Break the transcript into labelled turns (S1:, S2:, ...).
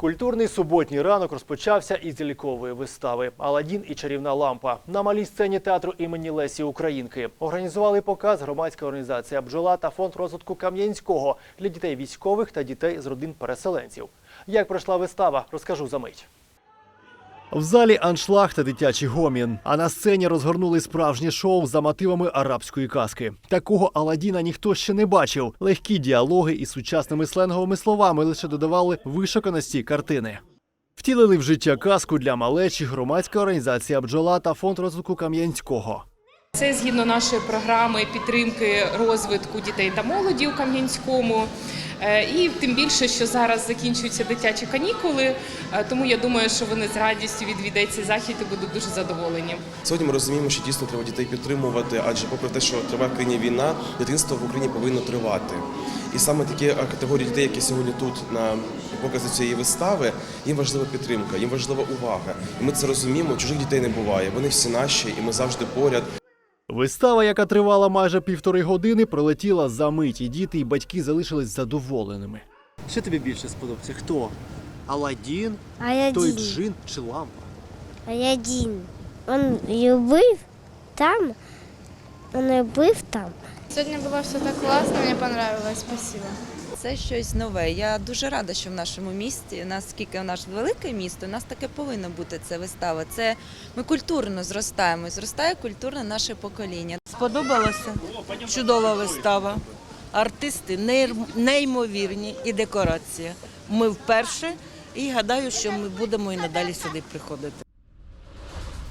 S1: Культурний суботній ранок розпочався із лікової вистави Аладдін і чарівна лампа на малій сцені театру імені Лесі Українки. Організували показ громадська організація Бджола та фонд розвитку Кам'янського для дітей військових та дітей з родин переселенців. Як пройшла вистава, розкажу за мить. В залі аншлаг та дитячий гомін. А на сцені розгорнули справжнє шоу за мотивами арабської казки. Такого Аладдіна ніхто ще не бачив. Легкі діалоги із сучасними сленговими словами лише додавали вишуканості картини. Втілили в життя казку для малечі громадська організація Бджола та фонд розвитку Кам'янського.
S2: Це згідно нашої програми підтримки розвитку дітей та молоді у Кам'янському. Е, І тим більше, що зараз закінчуються дитячі канікули, е, тому я думаю, що вони з радістю відвідають цей захід і будуть дуже задоволені.
S3: Сьогодні ми розуміємо, що дійсно треба дітей підтримувати, адже попри те, що триває в країні війна, дитинство в Україні повинно тривати. І саме такі е, категорії дітей, які сьогодні тут на показі цієї вистави, їм важлива підтримка, їм важлива увага. І ми це розуміємо. Чужих дітей не буває. Вони всі наші, і ми завжди поряд.
S1: Вистава, яка тривала майже півтори години, пролетіла за мить, і діти і батьки залишились задоволеними. Що тобі більше сподобається? Хто? Аладдін, той джин чи лампа?
S4: Аладдін. Он любив там, він любив там.
S5: Сегодня было все так классно, мне понравилось, спасибо.
S6: Це щось нове. Я дуже рада, що в нашому місті, наскільки в наш велике місто, у нас таке повинно бути це вистава. Це ми культурно зростаємо, зростає культурне наше покоління.
S7: Сподобалося. Чудова вистава. Артисти неймовірні і декорація. Ми вперше і гадаю, що ми будемо і надалі сюди приходити.